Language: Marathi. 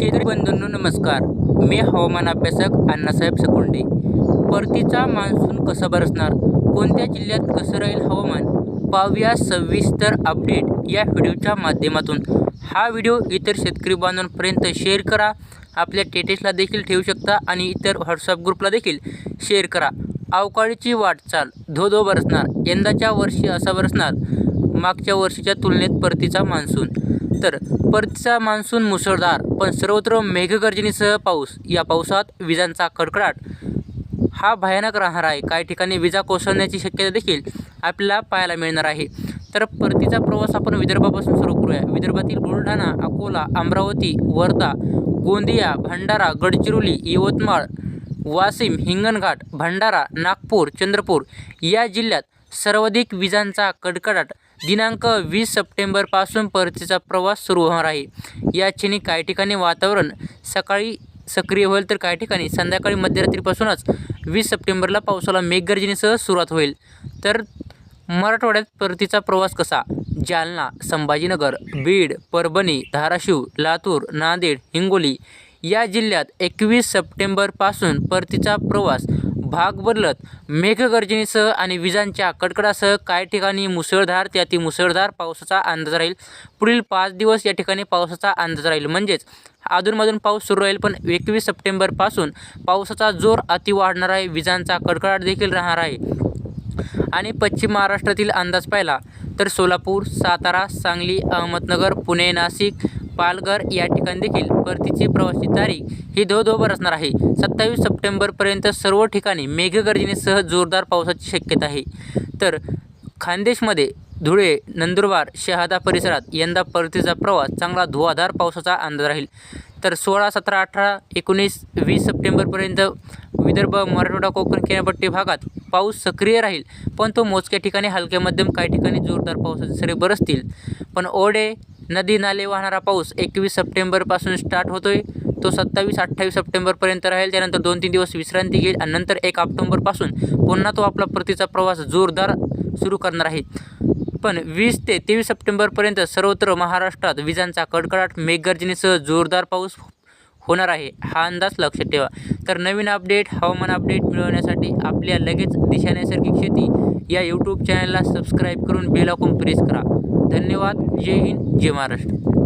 शेतकरी बंधूंनो नमस्कार. मी हवामान अभ्यासक अण्णासाहेब सकुंडे. परतीचा मान्सून कसा बरसणार कोणत्या जिल्ह्यात कसं राहील हवामान? पाहूया सविस्तर अपडेट या व्हिडिओच्या माध्यमातून. हा व्हिडिओ इतर शेतकरी बांधवांपर्यंत शेअर करा. आपल्या टेटेसला देखील ठेवू शकता आणि इतर व्हॉट्सअप ग्रुपला देखील शेअर करा. अवकाळीची वाटचाल धो धो बरसणार यंदाच्या वर्षी असा बरसणार मागच्या वर्षीच्या तुलनेत परतीचा मान्सून तर परतीचा मान्सून मुसळधार पण सर्वत्र मेघगर्जनेसह पाऊस. या पावसात विजांचा कडकडाट. हा भयानक राहणार आहे. काही ठिकाणी विजा कोसळण्याची शक्यता देखील आपल्याला पाहायला मिळणार आहे. तर परतीचा प्रवास आपण विदर्भापासून सुरू करूया. विदर्भातील बुलढाणा अकोला अमरावती वर्धा गोंदिया भंडारा गडचिरोली यवतमाळ वाशिम हिंगणघाट भंडारा नागपूर चंद्रपूर या जिल्ह्यात सर्वाधिक विजांचा कडकडाट दिनांक वीस सप्टेंबरपासून परतीचा प्रवास सुरू होणार आहे. या क्षणी काही ठिकाणी वातावरण सकाळी सक्रिय होईल तर काही ठिकाणी संध्याकाळी मध्यरात्रीपासूनच वीस सप्टेंबरला पावसाला मेघगर्जनेसह सुरुवात होईल. तर मराठवाड्यात परतीचा प्रवास कसा? जालना संभाजीनगर बीड परभणी धाराशिव लातूर नांदेड हिंगोली या जिल्ह्यात एकवीस सप्टेंबरपासून परतीचा प्रवास भाग बदलत मेघगर्जनेसह आणि विजांच्या कडकडासह काही ठिकाणी मुसळधार त्यातील मुसळधार पावसाचा अंदाज राहील. पुढील पाच दिवस या ठिकाणी पावसाचा अंदाज राहील. म्हणजेच अधूनमधून पाऊस सुरू राहील पण एकवीस सप्टेंबरपासून पावसाचा जोर अति वाढणार आहे. विजांचा कडकडाट देखील राहणार आहे. आणि पश्चिम महाराष्ट्रातील अंदाज पाहिला तर सोलापूर सातारा सांगली अहमदनगर पुणे नाशिक पालघर या ठिकाणी देखील परतीची प्रवासी तारीख ही धो धो असणार आहे. सत्तावीस सप्टेंबरपर्यंत सर्व ठिकाणी मेघगर्जनेसह जोरदार पावसाची शक्यता आहे. तर खानदेशमध्ये धुळे नंदुरबार शहादा परिसरात यंदा परतीचा प्रवास चांगला धुवाधार पावसाचा अंदाज राहील. तर सोळा सतरा अठरा एकोणीस वीस सप्टेंबरपर्यंत विदर्भ मराठवाडा कोकण किनारपट्टी भागात पाऊस सक्रिय राहील पण तो मोजक्या ठिकाणी हलक्या मध्यम काही ठिकाणी जोरदार पावसाचे सरी बरसतील. पण ओढे नदी नाले वाहणारा पाऊस एकवीस सप्टेंबरपासून स्टार्ट होतोय. तो सत्तावीस अठ्ठावीस सप्टेंबरपर्यंत राहील त्यानंतर दोन तीन दिवस विश्रांती घेईल आणि नंतर एक ऑक्टोंबरपासून पुन्हा तो आपला परतीचा प्रवास जोरदार सुरू करणार आहे. पण वीस ते तेवीस सप्टेंबरपर्यंत सर्वत्र महाराष्ट्रात विजांचा कडकडाट मेघगर्जनेसह जोरदार पाऊस होणार आहे. हा अंदाज लक्षात ठेवा. तर नवीन अपडेट हवामान अपडेट मिळवण्यासाठी आपल्या लगेच दिशा नैसर्गिक शेती या यूट्यूब चॅनलला सबस्क्राईब करून बेल आयकॉन प्रेस करा. धन्यवाद. जय हिंद. जय महाराष्ट्र.